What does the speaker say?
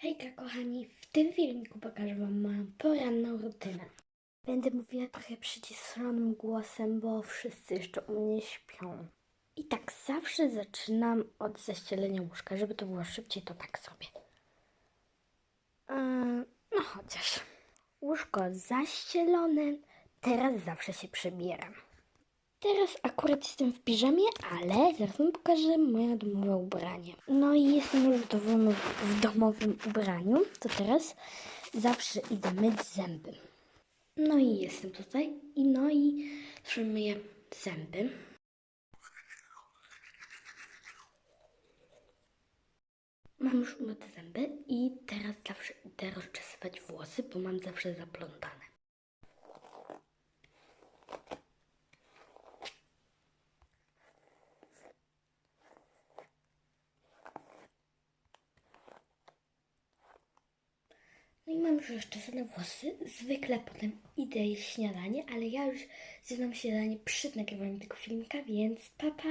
Hejka kochani, w tym filmiku pokażę Wam moją poranną rutynę. Będę mówiła trochę przyciszonym głosem, bo wszyscy jeszcze u mnie śpią. I tak zawsze zaczynam od zaścielenia łóżka, żeby to było szybciej, to tak sobie. Yy, no chociaż. Łóżko zaścielone, teraz zawsze się przebieram. Teraz akurat jestem w piżamie, ale zaraz wam pokażę moje domowe ubranie. No i jestem już w domowym, ubraniu, to teraz zawsze idę myć zęby. No i jestem tutaj i no i myję zęby. Mam już umyte zęby i teraz zawsze idę rozczesywać włosy, bo mam zawsze zaplątane. No i mam już rozczesane włosy. Zwykle potem idę jeść śniadanie, ale ja już zjadłam śniadanie przed nagrywaniem tego filmika, więc pa pa!